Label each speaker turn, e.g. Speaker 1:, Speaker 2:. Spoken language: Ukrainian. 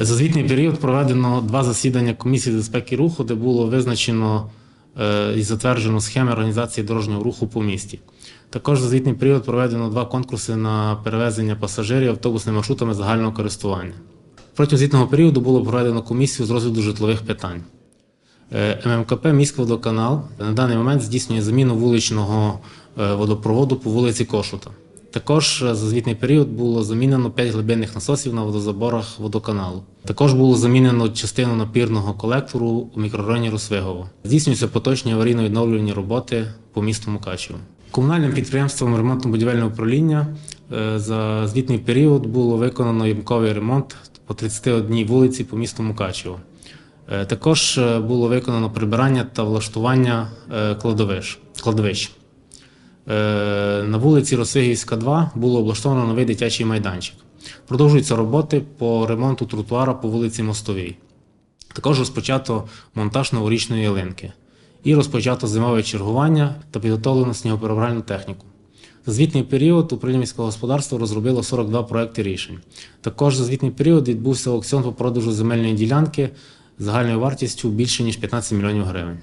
Speaker 1: За звітний період проведено два засідання комісії безпеки руху, де було визначено е, і затверджено схеми організації дорожнього руху по місті. Також за звітний період проведено два конкурси на перевезення пасажирів автобусними маршрутами загального користування. Протягом звітного періоду було проведено комісію з розгляду житлових питань. Е, ММКП «Міськводоканал» на даний момент здійснює заміну вуличного е, водопроводу по вулиці Кошута. Також е, за звітний період було замінено 5 глибинних насосів на водозаборах водоканалу. Також було замінено частину напірного колектору у мікрорайоні Росвигово. Здійснюються поточні аварійно-відновлювальні роботи по місту Мукачево. Комунальним підприємством ремонтно-будівельного управління е, за звітний період було виконано ямковий ремонт по 31 вулиці по місту Мукачево. Е, Також було виконано прибирання та влаштування кладовищ. Е, На вулиці Росигівська, 2 було облаштовано новий дитячий майданчик. Продовжуються роботи по ремонту тротуара по вулиці Мостовій. Також розпочато монтаж новорічної ялинки. І розпочато зимове чергування та підготовлено снігоперебральну техніку. За звітний період управління міського господарства розробило 42 проекти рішень. Також за звітний період відбувся аукціон по продажу земельної ділянки загальною вартістю більше ніж 15 мільйонів гривень.